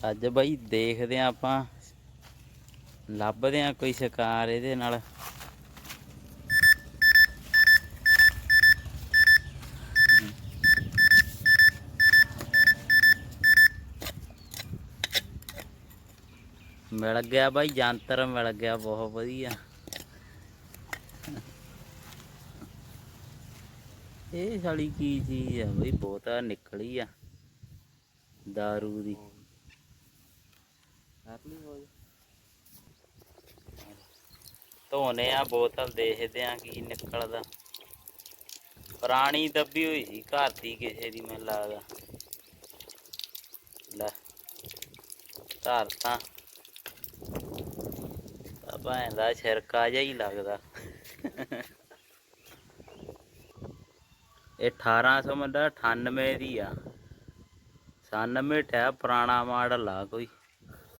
ਅੱਜ ਬਾਈ ਦੇਖਦੇ ਆ ਆਪਾਂ, ਲੱਭਦੇ ਆ ਕੋਈ ਸ਼ਿਕਾਰ ਇਹਦੇ ਨਾਲ। ਮਿਲ ਗਿਆ ਬਾਈ, ਜੰਤਰ ਮਿਲ ਗਿਆ, ਬਹੁਤ ਵਧੀਆ। ਇਹ ਸਾਲੀ ਕੀ ਚੀਜ਼ ਆ ਬਈ, ਬਹੁਤਾ ਨਿਕਲੀ ਆ दारू ਦੀ। ਧੋਨੇ ਆ, ਬੋਤਲ ਦੇਖਦੇ ਆ ਕੀ ਨਿਕਲਦਾ। ਪੁਰਾਣੀ ਦੱਬੀ ਹੋਈ ਸੀ, ਘਰ ਦੀ ਕਿਸੇ ਦੀ ਮੈਨੂੰ ਲੱਗਦਾ। ਲੈ, ਧਰ ਤਾਂ। ਬਾਬਾ ਇਹਦਾ ਛਿਰਕਾ ਜਿਹਾ ਹੀ ਲੱਗਦਾ। ਇਹ 1898 ਦੀ ਆ। 97 ਹੈ ਪੁਰਾਣਾ ਮਾਡਲ ਆ ਕੋਈ।